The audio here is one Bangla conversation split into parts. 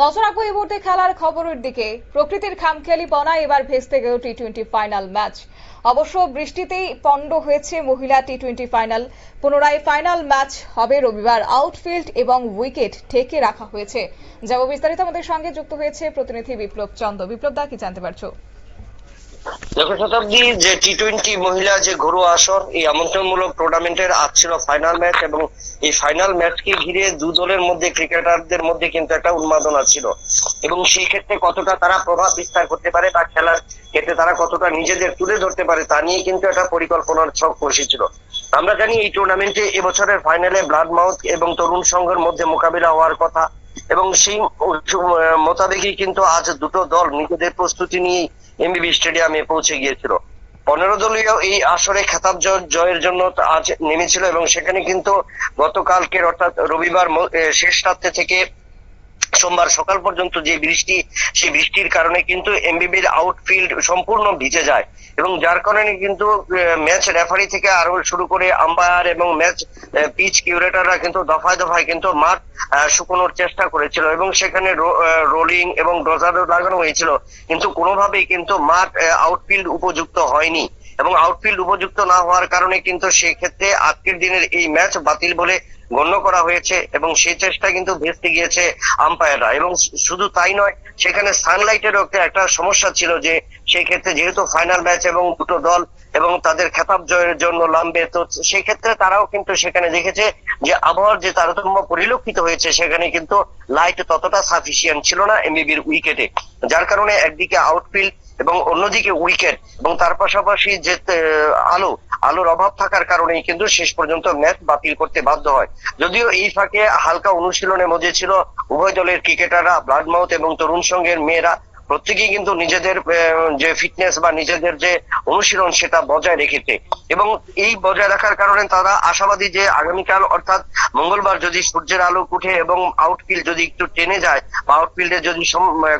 নজর রাখব এই মুহূর্তে খেলার খবরের দিকে। প্রকৃতির খামখেয়ালি পনা এবার ভেস্তে গেল টি টোয়েন্টি ফাইনাল ম্যাচ অবশ্য বৃষ্টিতেই পণ্ড হয়েছে মহিলা টি টোয়েন্টি ফাইনাল পুনরায় ফাইনাল ম্যাচ হবে রবিবার। আউটফিল্ড এবং উইকেট ঠেকে রাখা হয়েছে। যাব বিস্তারিত আমাদের সঙ্গে যুক্ত হয়েছে প্রতিনিধি বিপ্লব চন্দ। বিপ্লব দা, কি জানতে পারছ? দেখো শতাব্দী যে টি টোয়েন্টি মহিলা যে ঘরোয়া আসর, এই আমন্ত্রণমূলক টুর্নামেন্টের আজ ছিল ফাইনাল ম্যাচ এবং এই ফাইনাল ম্যাচকে ঘিরে দু দলের মধ্যে ক্রিকেটারদের মধ্যে কিন্তু একটা উন্মাদনা ছিল। এবং সেই ক্ষেত্রে কতটা তারা প্রভাব বিস্তার করতে পারে বা খেলার ক্ষেত্রে তারা কতটা নিজেদের তুলে ধরতে পারে তা নিয়ে কিন্তু একটা পরিকল্পনার ছক আমরা জানি এই টুর্নামেন্টে এবছরের ফাইনালে ব্লাড মাউথ এবং তরুণ সংঘের মধ্যে মোকাবিলা হওয়ার কথা এবং সেই মোতাবেকই কিন্তু আজ দুটো দল নিজেদের প্রস্তুতি নিয়ে এমবিবি স্টেডিয়ামে পৌঁছে গিয়েছিল। পনেরো দলীয় এই আসরে খেতাব জয়- জয়ের জন্য আজ নেমেছিল এবং সেখানে কিন্তু গতকালকের অর্থাৎ রবিবার শেষ রাত্রে থেকে সোমবার সকাল পর্যন্ত যে বৃষ্টি, সেই বৃষ্টির কারণে কিন্তু এমবিবির আউটফিল্ড সম্পূর্ণ ভিজে যায় এবং যার কারণে কিন্তু ম্যাচ রেফারি থেকে আরও শুরু করে আম্পায়ার এবং ম্যাচ পিচ কিউরেটররা কিন্তু দফায় দফায় কিন্তু মাঠ শুকোনোর চেষ্টা করেছিল এবং সেখানে রোলিং এবং ড্রজারও লাগানো হয়েছিল। কিন্তু কোনোভাবেই কিন্তু মাঠ আউটফিল্ড উপযুক্ত হয়নি। এবং আউটফিল্ড উপযুক্ত না হওয়ার কারণে কিন্তু সেক্ষেত্রে আজকের দিনের এই ম্যাচ বাতিল বলে গণ্য করা হয়েছে এবং সেই চেষ্টা কিন্তু ভেস্তে গিয়েছে আম্পায়াররা এবং শুধু তাই নয়, সেখানে সানলাইটের একটা একটা সমস্যা ছিল যে সেই ক্ষেত্রে যেহেতু ফাইনাল ম্যাচ এবং দুটো দল এবং তাদের খেতাব জয়ের জন্য নামবে তো সেক্ষেত্রে তারাও কিন্তু সেখানে দেখেছে যে আবহাওয়ার যে তারতম্য পরিলক্ষিত হয়েছে, সেখানে কিন্তু লাইট ততটা সাফিসিয়েন্ট ছিল না এমবিবির উইকেটে যার কারণে একদিকে আউটফিল্ড এবং অন্যদিকে উইকেট এবং তার পাশাপাশি যে আলো, আলোর অভাব থাকার কারণেই কিন্তু শেষ পর্যন্ত ম্যাচ বাতিল করতে বাধ্য হয়। যদিও এই ফাঁকে হালকা অনুশীলনের মধ্যে ছিল উভয় দলের ক্রিকেটাররা ব্লাডমাউথ এবং তরুণ সংঘের মেয়েরা প্রত্যেকেই কিন্তু নিজেদের যে ফিটনেস বা নিজেদের যে অনুশীলন সেটা বজায় রেখেছে। এবং এই বজায় রাখার কারণে তারা আশাবাদী যে আগামীকাল অর্থাৎ মঙ্গলবার যদি সূর্যের আলো উঠে এবং আউটফিল্ড যদি একটু টেনে যায় বা আউটফিল্ডে যদি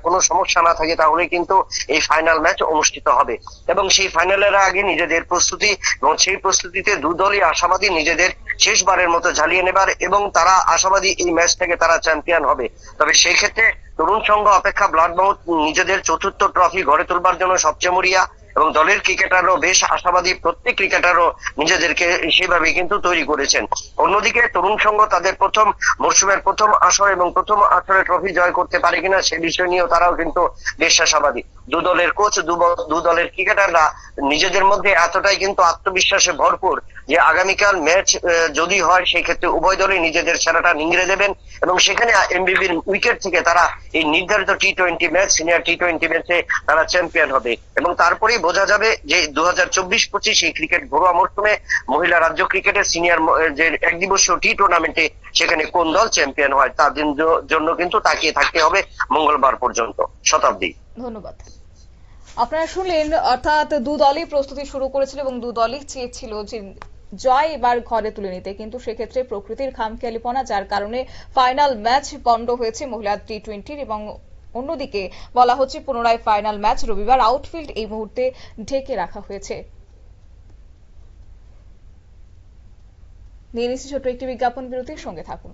কোনো সমস্যা না থাকে, তাহলে কিন্তু এই ফাইনাল ম্যাচ অনুষ্ঠিত হবে। এবং সেই ফাইনালের আগে নিজেদের প্রস্তুতি এবং সেই প্রস্তুতিতে দু দলই আশাবাদী নিজেদের শেষবারের মতো ঝালিয়ে নেবার এবং তারা আশাবাদী এই ম্যাচ থেকে তারা চ্যাম্পিয়ন হবে। তবে সেই ক্ষেত্রে তরুণ সংঘ অপেক্ষা ব্লাড মাউথ নিজেদের চতুর্থ ট্রফি গড়ে তোলবার জন্য সবচেয়ে মরিয়া। এবং দলের ক্রিকেটারও বেশ আশাবাদী, প্রত্যেক ক্রিকেটারও নিজেদেরকে সেভাবে কিন্তু তৈরি করেছেন। অন্যদিকে তরুণ সংঘ তাদের প্রথম মরশুমের প্রথম আসর এবং প্রথম আসরে ট্রফি জয় করতে পারে কিনা সে বিষয় নিয়েও তারাও কিন্তু বেশ আশাবাদী। দু দলের কোচ, দু দলের ক্রিকেটাররা নিজেদের মধ্যে এতটাই কিন্তু আত্মবিশ্বাসে ভরপুর যে আগামীকাল ম্যাচ যদি হয় সেই ক্ষেত্রে উভয় দলই নিজেদের সেরাটা নিংড়ে দেবেন এবং সেখানে এমবিবির উইকেট থেকে তারা এই নির্ধারিত T twenty match, senior T twenty ম্যাচে তারা চ্যাম্পিয়ন হবে এবং তারপরেই বোঝা যাবে যে দু হাজার চব্বিশ পঁচিশ এই ক্রিকেট ঘরোয়া মরশুমে মহিলা রাজ্য ক্রিকেটের সিনিয়র যে এক দিবসীয় টি টুর্নামেন্টে সেখানে কোন দল চ্যাম্পিয়ন হয় তার জন্য কিন্তু তাকিয়ে থাকতে হবে মঙ্গলবার পর্যন্ত শতাব্দী। ধন্যবাদ। আপনারা শুনলেন, অর্থাৎ দু দলই প্রস্তুতি শুরু করেছিল এবং দু দলই চেয়েছিল যে জয় এবার ঘরে তুলে নিতে। কিন্তু সেক্ষেত্রে প্রকৃতির খামখেয়ালিপনা, যার কারণে ফাইনাল ম্যাচ পণ্ড হয়েছে মহিলা টি টোয়েন্টির এবং অন্যদিকে বলা হচ্ছে পুনরায় ফাইনাল ম্যাচ রবিবার আউটফিল্ড এই মুহূর্তে ঢেকে রাখা হয়েছে। নিয়ে নিচ্ছি ছোট্ট একটি বিজ্ঞাপন বিরতির সঙ্গে থাকুন।